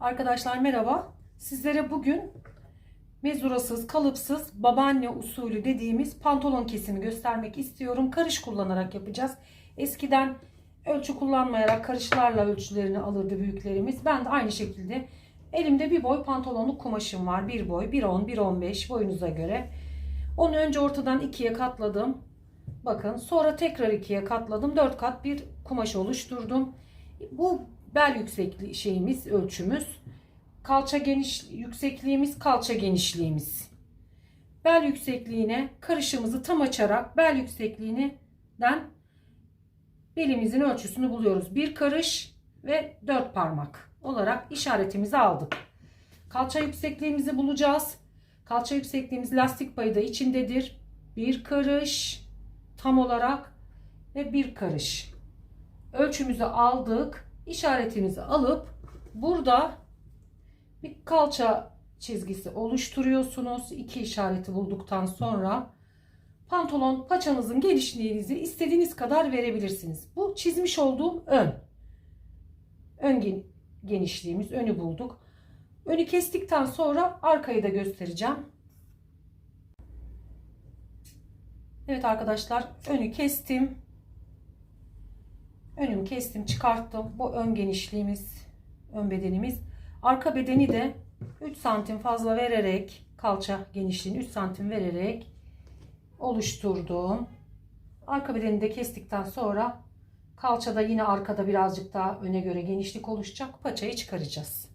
Arkadaşlar merhaba. Sizlere bugün mezurasız, kalıpsız, babaanne usulü dediğimiz pantolon kesimi göstermek istiyorum. Karış kullanarak yapacağız. Eskiden ölçü kullanmayarak karışlarla ölçülerini alırdı büyüklerimiz. Ben de aynı şekilde elimde bir boy pantolonluk kumaşım var. Bir boy, 1.10, 1.15 boyunuza göre. Onu önce ortadan ikiye katladım. Bakın sonra tekrar ikiye katladım. 4 kat bir kumaş oluşturdum. Bu bel yüksekliği şeyimiz, ölçümüz. Kalça geniş yüksekliğimiz, kalça genişliğimiz. Bel yüksekliğine karışımızı tam açarak bel yüksekliğinden belimizin ölçüsünü buluyoruz. Bir karış ve dört parmak olarak işaretimizi aldık. Kalça yüksekliğimizi bulacağız. Kalça yüksekliğimiz lastik payı da içindedir. Bir karış tam olarak ve bir karış. Ölçümüzü aldık. İşaretimizi alıp burada bir kalça çizgisi oluşturuyorsunuz. İki işareti bulduktan sonra pantolon paçanızın genişliğinizi istediğiniz kadar verebilirsiniz. Bu çizmiş olduğum ön. Ön gen- genişliğimiz önü bulduk. Önü kestikten sonra arkayı da göstereceğim. Evet arkadaşlar önü kestim. Önümü kestim çıkarttım. Bu ön genişliğimiz, ön bedenimiz. Arka bedeni de 3 santim fazla vererek kalça genişliğini 3 santim vererek oluşturdum. Arka bedeni de kestikten sonra kalçada yine arkada birazcık daha öne göre genişlik oluşacak. Paçayı çıkaracağız.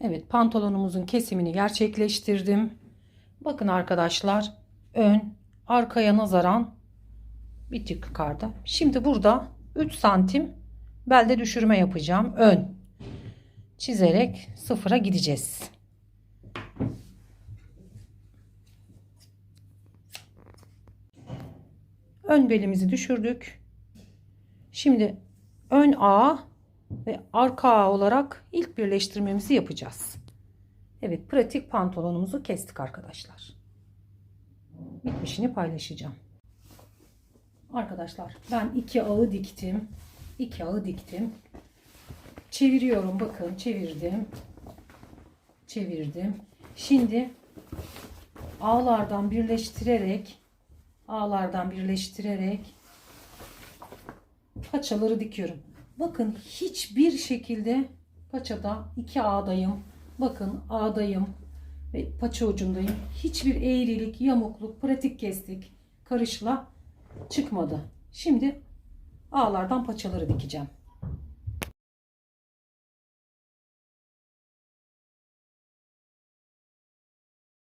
Evet pantolonumuzun kesimini gerçekleştirdim. Bakın arkadaşlar ön arkaya nazaran bir tık yukarıda. Şimdi burada 3 santim belde düşürme yapacağım. Ön çizerek sıfıra gideceğiz. Ön belimizi düşürdük. Şimdi ön ağ ve arka ağ olarak ilk birleştirmemizi yapacağız. Evet pratik pantolonumuzu kestik arkadaşlar. Bitmişini paylaşacağım. Arkadaşlar ben iki ağı diktim. İki ağı diktim. Çeviriyorum bakın çevirdim. Çevirdim. Şimdi ağlardan birleştirerek ağlardan birleştirerek paçaları dikiyorum. Bakın hiçbir şekilde paçada iki ağdayım. Bakın ağdayım ve paça ucundayım. Hiçbir eğrilik, yamukluk, pratik kestik. Karışla çıkmadı. Şimdi ağlardan paçaları dikeceğim.